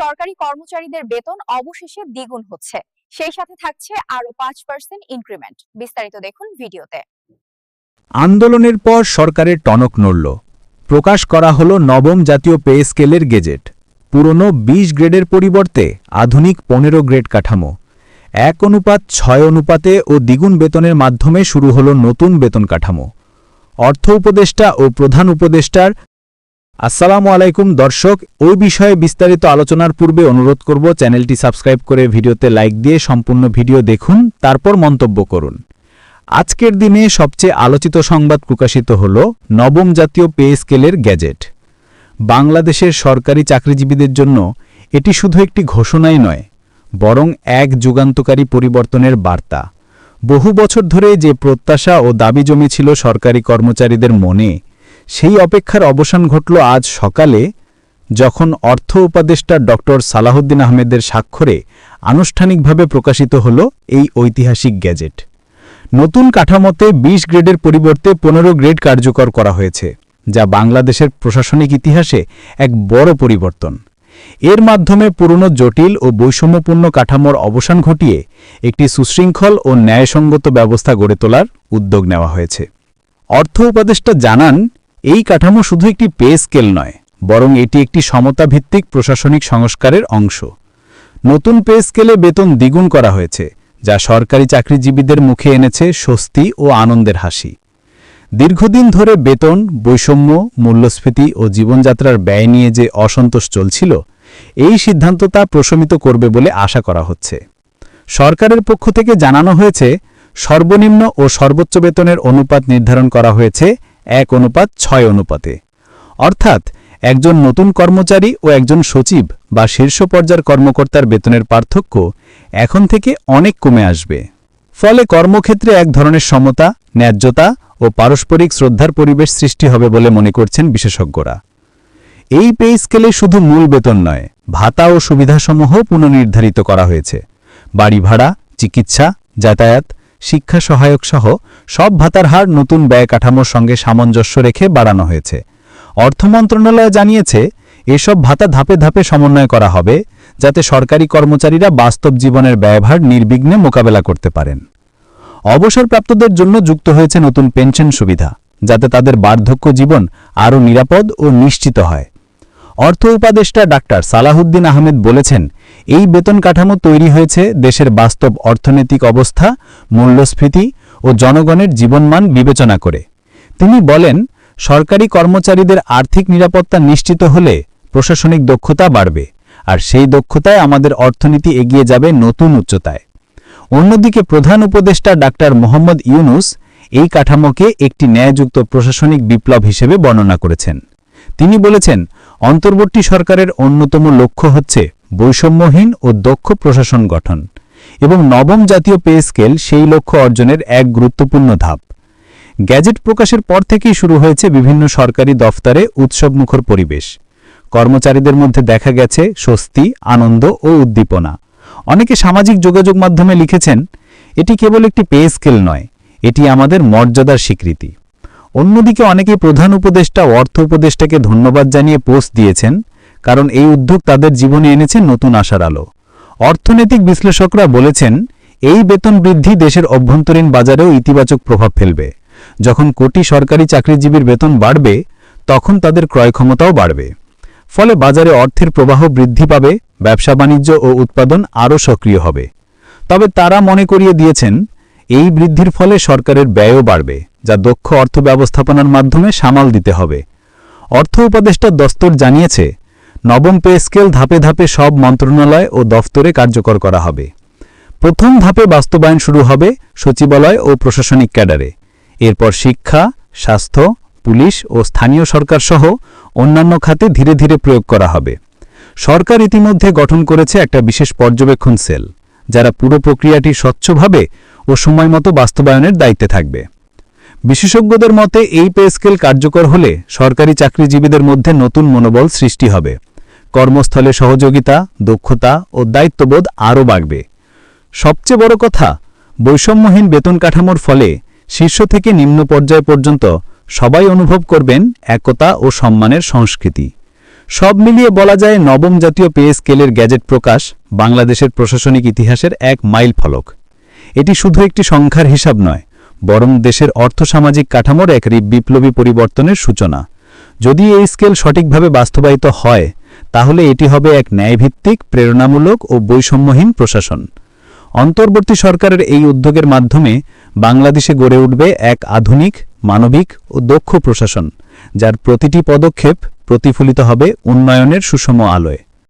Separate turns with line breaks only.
সরকারি কর্মচারীদের বেতন অবশেষে দ্বিগুণ হচ্ছে। সেই সাথে থাকছে আরও পাঁচ পার্সেন্ট ইনক্রিমেন্ট। বিস্তারিত দেখুন ভিডিওতে।
আন্দোলনের পর সরকারের টনক নড়ল। প্রকাশ করা হল নবম জাতীয় পে স্কেলের গেজেট। পুরনো ২০ গ্রেডের পরিবর্তে আধুনিক পনেরো গ্রেড কাঠামো। এক অনুপাত, ছয় অনুপাতে ও দ্বিগুণ বেতনের মাধ্যমে শুরু হল নতুন বেতন কাঠামো। অর্থ উপদেষ্টা ও প্রধান উপদেষ্টার আসসালামু আলাইকুম, দর্শক। ওই বিষয়ে বিস্তারিত আলোচনার পূর্বে অনুরোধ করব, চ্যানেলটি সাবস্ক্রাইব করে ভিডিওতে লাইক দিয়ে সম্পূর্ণ ভিডিও দেখুন, তারপর মন্তব্য করুন। আজকের দিনে সবচেয়ে আলোচিত সংবাদ প্রকাশিত হল নবম জাতীয় পে স্কেলের গ্যাজেট। বাংলাদেশের সরকারি চাকরিজীবীদের জন্য এটি শুধু একটি ঘোষণাই নয়, বরং এক যুগান্তকারী পরিবর্তনের বার্তা। বহু বছর ধরে যে প্রত্যাশা ও দাবি জমেছিল সরকারি কর্মচারীদের মনে সেই অপেক্ষার অবসান ঘটল আজ সকালে, যখন অর্থ উপদেষ্টা ড. সালাহুদ্দিন আহমেদের স্বাক্ষরে আনুষ্ঠানিকভাবে প্রকাশিত হল এই ঐতিহাসিক গ্যাজেট। নতুন কাঠামোতে ২০ গ্রেডের পরিবর্তে পনেরো গ্রেড কার্যকর করা হয়েছে, যা বাংলাদেশের প্রশাসনিক ইতিহাসে এক বড় পরিবর্তন। এর মাধ্যমে পুরনো জটিল ও বৈষম্যপূর্ণ কাঠামোর অবসান ঘটিয়ে একটি সুশৃঙ্খল ও ন্যায়সঙ্গত ব্যবস্থা গড়ে তোলার উদ্যোগ নেওয়া হয়েছে। অর্থ উপদেষ্টা জানান এই কাঠামো শুধু একটি পে স্কেল নয়, বরং এটি একটি সমতাভিত্তিক প্রশাসনিক সংস্কারের অংশ। নতুন পে স্কেলে বেতন দ্বিগুণ করা হয়েছে, যা সরকারি চাকরিজীবীদের মুখে এনেছে স্বস্তি ও আনন্দের হাসি। দীর্ঘদিন ধরে বেতন, বৈষম্য, মূল্যস্ফীতি ও জীবনযাত্রার ব্যয় নিয়ে যে অসন্তোষ চলছিল, এই সিদ্ধান্ত তা প্রশমিত করবে বলে আশা করা হচ্ছে। সরকারের পক্ষ থেকে জানানো হয়েছে, সর্বনিম্ন ও সর্বোচ্চ বেতনের অনুপাত নির্ধারণ করা হয়েছে এক অনুপাত, ছয় অনুপাতে। অর্থাৎ, একজন নতুন কর্মচারী ও একজন সচিব বা শীর্ষ পর্যায়ের কর্মকর্তার বেতনের পার্থক্য এখন থেকে অনেক কমে আসবে। ফলে কর্মক্ষেত্রে এক ধরনের সমতা, ন্যায্যতা ও পারস্পরিক শ্রদ্ধার পরিবেশ সৃষ্টি হবে বলে মনে করছেন বিশেষজ্ঞরা। এই পে স্কেলে শুধু মূল বেতন নয়, ভাতা ও সুবিধাসমূহ পুনর্নির্ধারিত করা হয়েছে। বাড়ি ভাড়া, চিকিৎসা, যাতায়াত, শিক্ষা সহায়ক সহ সব ভাতার হার নতুন ব্যয় কাঠামোর সঙ্গে সামঞ্জস্য রেখে বাড়ানো হয়েছে। অর্থ মন্ত্রণালয় জানিয়েছে, এসব ভাতা ধাপে ধাপে সমন্বয় করা হবে, যাতে সরকারি কর্মচারীরা বাস্তব জীবনের ব্যয়ভার নির্বিঘ্নে মোকাবেলা করতে পারেন। অবসরপ্রাপ্তদের জন্য যুক্ত হয়েছে নতুন পেনশন সুবিধা, যাতে তাদের বার্ধক্য জীবন আরও নিরাপদ ও নিশ্চিত হয়। অর্থ উপদেষ্টা ডাক্তার সালাহুদ্দিন আহমেদ বলেছেন, এই বেতন কাঠামো তৈরি হয়েছে দেশের বাস্তব অর্থনৈতিক অবস্থা, মূল্যস্ফীতি ও জনগণের জীবনমান বিবেচনা করে। তিনি বলেন, সরকারি কর্মচারীদের আর্থিক নিরাপত্তা নিশ্চিত হলে প্রশাসনিক দক্ষতা বাড়বে, আর সেই দক্ষতায় আমাদের অর্থনীতি এগিয়ে যাবে নতুন উচ্চতায়। অন্যদিকে প্রধান উপদেষ্টা ডাক্তার মোহাম্মদ ইউনুস এই কাঠামোকে একটি ন্যায়যুক্ত প্রশাসনিক বিপ্লব হিসেবে বর্ণনা করেছেন। তিনি বলেছেন, অন্তর্বর্তী সরকারের অন্যতম লক্ষ্য হচ্ছে বৈষম্যহীন ও দক্ষ প্রশাসন গঠন। এবং নবম জাতীয় পে স্কেল সেই লক্ষ্য অর্জনের এক গুরুত্বপূর্ণ ধাপ। গ্যাজেট প্রকাশের পর থেকেই শুরু হয়েছে বিভিন্ন সরকারি দফতরে উৎসবমুখর পরিবেশ। কর্মচারীদের মধ্যে দেখা গেছে স্বস্তি, আনন্দ ও উদ্দীপনা। অনেকে সামাজিক যোগাযোগ মাধ্যমে লিখেছেন, এটি কেবল একটি পে স্কেল নয়, এটি আমাদের মর্যাদার স্বীকৃতি। অন্যদিকে অনেকে প্রধান উপদেষ্টা অর্থ উপদেষ্টাকে ধন্যবাদ জানিয়ে পোস্ট দিয়েছেন, কারণ এই উদ্যোগ তাদের জীবনে এনেছে নতুন আশার আলো। অর্থনৈতিক বিশ্লেষকরা বলেছেন, এই বেতন বৃদ্ধি দেশের অভ্যন্তরীণ বাজারেও ইতিবাচক প্রভাব ফেলবে। যখন কোটি সরকারি চাকরিজীবীর বেতন বাড়বে, তখন তাদের ক্রয় ক্ষমতাও বাড়বে। ফলে বাজারে অর্থের প্রবাহ বৃদ্ধি পাবে, ব্যবসা বাণিজ্য ও উৎপাদন আরও সক্রিয় হবে। তবে তারা মনে করিয়ে দিয়েছেন, এই বৃদ্ধির ফলে সরকারের ব্যয়ও বাড়বে, যা দক্ষ অর্থ ব্যবস্থাপনার মাধ্যমে সামাল দিতে হবে। অর্থ উপদেষ্টা দস্তর জানিয়েছে নবম পে স্কেল ধাপে ধাপে সব মন্ত্রণালয় ও দফতরে কার্যকর করা হবে। প্রথম ধাপে বাস্তবায়ন শুরু হবে সচিবালয় ও প্রশাসনিক ক্যাডারে। এরপর শিক্ষা, স্বাস্থ্য, পুলিশ ও স্থানীয় সরকার সহ অন্যান্য খাতে ধীরে ধীরে প্রয়োগ করা হবে। সরকার ইতিমধ্যে গঠন করেছে একটা বিশেষ পর্যবেক্ষণ সেল, যারা পুরো প্রক্রিয়াটি স্বচ্ছভাবে ও সময়মতো বাস্তবায়নের দায়িত্বে থাকবে। বিশেষজ্ঞদের মতে এই পে স্কেল কার্যকর হলে সরকারি চাকরিজীবীদের মধ্যে নতুন মনোবল সৃষ্টি হবে। কর্মস্থলে সহযোগিতা, দক্ষতা ও দায়িত্ববোধ আরও বাড়বে। সবচেয়ে বড় কথা, বৈষম্যহীন বেতন কাঠামোর ফলে শীর্ষ থেকে নিম্ন পর্যায় পর্যন্ত সবাই অনুভব করবেন একতা ও সম্মানের সংস্কৃতি। সব মিলিয়ে বলা যায় নবম জাতীয় পে স্কেলের গ্যাজেট প্রকাশ বাংলাদেশের প্রশাসনিক ইতিহাসের এক মাইল ফলক। এটি শুধু একটি সংখ্যার হিসাব নয়, বরং দেশের অর্থসামাজিক কাঠামোর এক বিপ্লবী পরিবর্তনের সূচনা। যদি এই স্কেল সঠিকভাবে বাস্তবায়িত হয় তাহলে এটি হবে এক ন্যায়ভিত্তিক, প্রেরণামূলক ও বৈষম্যহীন প্রশাসন। অন্তর্বর্তী সরকারের এই উদ্যোগের মাধ্যমে বাংলাদেশে গড়ে উঠবে এক আধুনিক, মানবিক ও দক্ষ প্রশাসন, যার প্রতিটি পদক্ষেপ প্রতিফলিত হবে উন্নয়নের সুষম আলোয়।